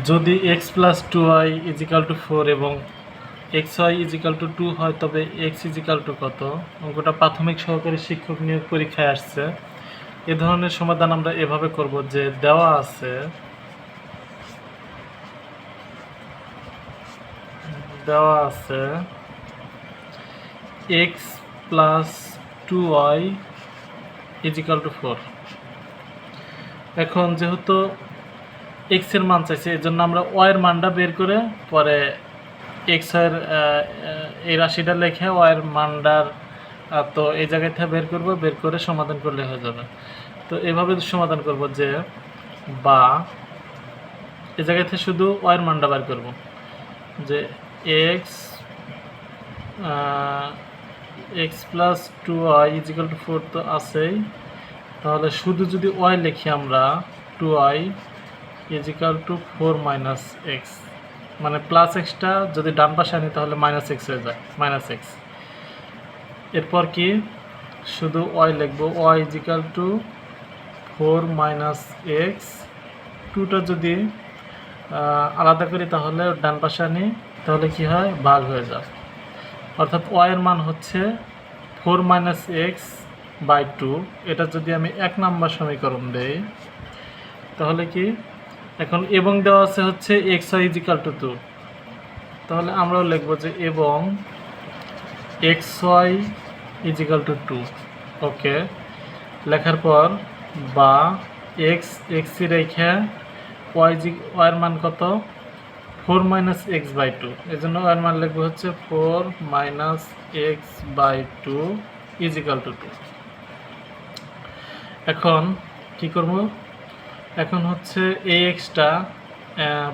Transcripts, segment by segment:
যদি X plus two Y equal to four এবং X Y equal to two হয়, তবে এক্স ইজিক্যাল টু কত? অঙ্কটা প্রাথমিক সহকারী শিক্ষক নিয়োগ পরীক্ষায় আসছে। এ ধরনের সমাধান আমরা এভাবে করব যে দেওয়া আছে দেওয়া আছে X plus two Y equal to four এখন যেহেতু এক্সের মান চাইছে এর জন্য আমরা ওয়ের মানটা বের করে পরে এক্সের আহ, আহ, এই রাশিটা লিখে ওয়ের মানটার তো এই জায়গায় থেকে বের করব বের করে সমাধান করলে হয়ে যাবে। তো এভাবে সমাধান করব যে বা এই জায়গায় থেকে শুধু ওয়ের মানটা বের করব। যে X X plus two Y equal to four তো আছেই। তাহলে শুধু যদি ওয়াই লিখি আমরা two Y equal to four minus X. মানে প্লাস এক্সটা যদি ডান পাশে আনি তাহলে মাইনাস এক্স হয়ে যায়, মাইনাস এক্স। এরপর কি? শুধু ওয়াই লিখব, Y equal to four minus X. টুটা যদি আলাদা করি তাহলে ডান পাশে আনি, তাহলে কি হয়? ভাগ হয়ে যায়। অর্থাৎ ওয়াইয়ের মান হচ্ছে four minus X by two. এটা যদি আমি এক নাম্বার সমীকরণ দেই, তাহলে কি? এখন এবং দেওয়া আছে হচ্ছে X Y equal to two তাহলে আমরাও লিখব যে এবং X Y equal to two okay লেখার পর বা এক্স এক্সি রেখে ওয়াই জি ওয়াইয়ের মান কত? Four minus X by two এই জন্য ওয়ার মান লিখব হচ্ছে four minus X by two equal to two এখন কি করব? এখন হচ্ছে এই এক্সটা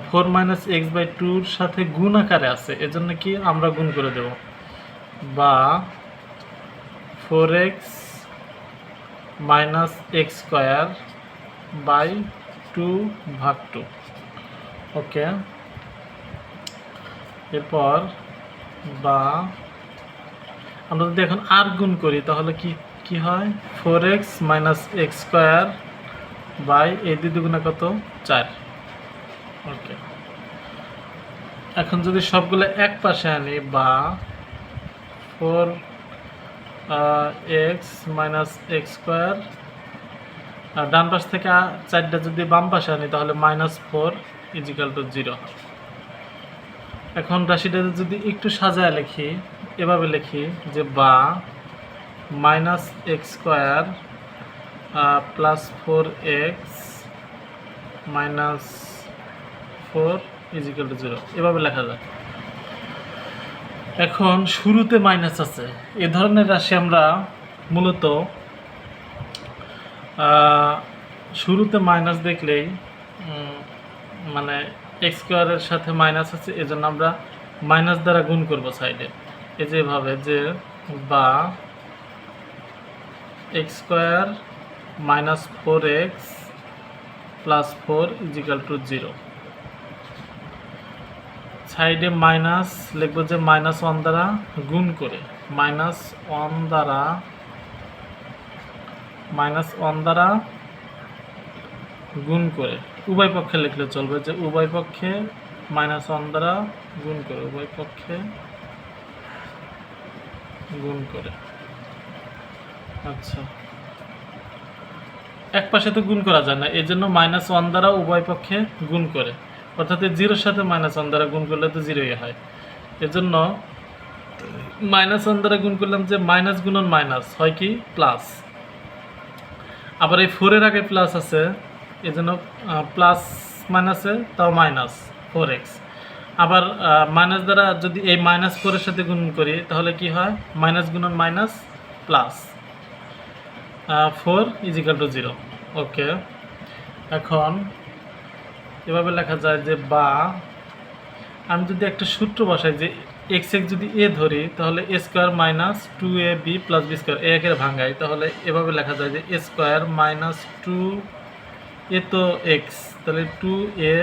ফোর মাইনাস এক্স বাই টুর সাথে গুণ আকারে আছে, এজন্য কি আমরা গুণ করে দেব। বা four X minus X square by two ভাগ টু ওকে এরপর বা আমরা যদি এখন আর গুণ করি, তাহলে কি কি হয়? Four X minus X square by এই দুই দুগুণা কত? চার। ওকে। এখন যদি সবগুলো এক পাশে আনি, বা four X minus X square ডান পাশ থেকে চারটা যদি বাম পাশে আনি, তাহলে minus four equal to zero. এখন রাশিটা যদি একটু সাজায় লিখি, এভাবে লিখি যে বা minus X square plus four X minus four equal to zero এভাবে লেখা যায়। এখন শুরুতে মাইনাস আছে। এ ধরনের রাশি আমরা মূলত শুরুতে মাইনাস দেখলেই মানে এক্স স্কোয়ারের সাথে মাইনাস আছে, এজন্য আমরা মাইনাস দ্বারা গুণ করব সাইডে এই যেভাবে যে বা X square minus four X plus four equal to zero সাইডে মাইনাস লিখব যে মাইনাস ওয়ান দ্বারা গুণ করে মাইনাস ওয়ান দ্বারা মাইনাস ওয়ান দ্বারা গুণ করে, উভয় পক্ষে লিখলে চলবে যে উভয় পক্ষে মাইনাস ওয়ান দ্বারা গুণ করে, উভয় পক্ষে গুণ করে। আচ্ছা। এক পাশে তো গুণ করা যায় না এই জন্য মাইনাস ওয়ান দ্বারা উভয় পক্ষে গুণ করে। অর্থাৎ জিরোর সাথে মাইনাস ওয়ান দ্বারা গুণ করলে তো জিরোই হয়। এজন্য মাইনাস ওয়ান দ্বারা গুণ করলাম যে মাইনাস গুণন মাইনাস হয় কি? প্লাস আবার এই ফোরের আগে প্লাস আছে এই জন্য প্লাস মাইনাসে তাও মাইনাস ফোর এক্স আবার মাইনাস দ্বারা যদি এই মাইনাস ফোরের সাথে গুণ করি, তাহলে কি হয়? মাইনাস গুণন minus plus four equal to zero okay এখন এভাবে লেখা যায় যে বা, আমি যদি একটা সূত্র বসাই যে এক্স এক্স যদি এ ধরি, তাহলে A square minus two A B plus B square A একের ভাঙাই তাহলে এভাবে লেখা যায় যে A square minus two A তো এক্স তাহলে টু এ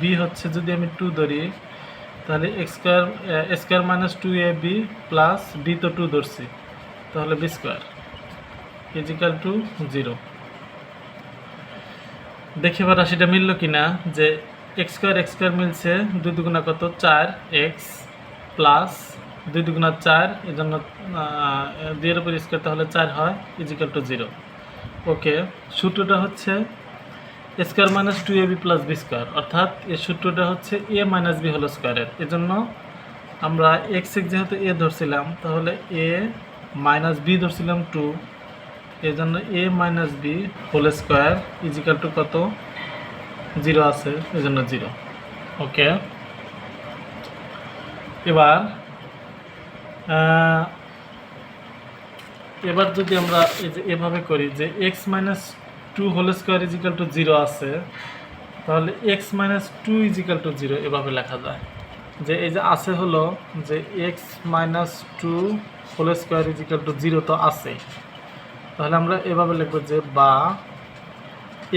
বি হচ্ছে যদি আমি টু ধরি, তাহলে X square square minus two A B plus B তো টু ধরছি, তাহলে B square equal to zero. দেখি এবার রাশিটা মিলল কিনা, যে এক্স স্কোয়ার এক্স স্কোয়ার মিলছে দুই দুগুণা কত? চার এক্স প্লাস দুই দুগুণা চার এই জন্য দুইয়ের উপর স্কোয়ার তাহলে চার হয় ইজিক্যাল টু জিরো ওকে, সূত্রটা হচ্ছে square minus two A B plus B square অর্থাৎ এই সূত্রটা হচ্ছে এ মাইনাস বি হলো স্কোয়ারের এজন্য আমরা এক্স এক্স যেহেতু এ ধরছিলাম, তাহলে এ মাইনাস বি ধরছিলাম টু এই জন্য A minus B whole square equal to কত? জিরো আছে এই জন্য জিরো ওকে এবার এবার যদি আমরা এই যে এভাবে করি যে X minus two whole square equal to zero আছে, তাহলে X minus two equal to zero এভাবে লেখা যায়। যে এই যে আছে হলো যে X minus two whole square equal to zero তো আছে তাহলে আমরা এভাবে লিখব যে বা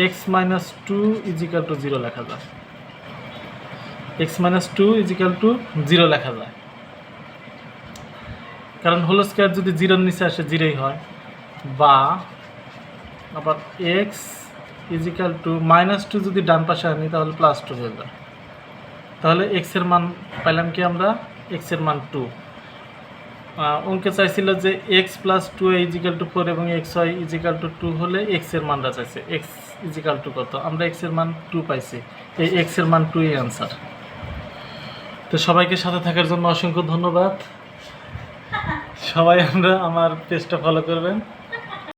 X minus two equal to zero লেখা যায়। X minus two equal to zero লেখা যায়। কারণ হোল স্কোয়ার যদি জিরোর নিচে আসে জিরোই হয়। বা আবার X equal to minus two যদি ডান পাশে আনি, তাহলে প্লাস টু হয়ে যায়। তাহলে এক্সের মান পাইলাম কি আমরা? এক্সের মান টু অঙ্কে চাইছিল যে X plus two equal to four এবং X Y equal to two হলে এক্সের মানটা চাইছে। এক্স ইজিক্যাল টু কত? আমরা এক্সের মান টু পাইছি। এই এক্সের মান টুই অ্যান্সার তো সবাইকে সাথে থাকার জন্য অসংখ্য ধন্যবাদ। সবাই আমরা আমার পেজটা ফলো করবেন।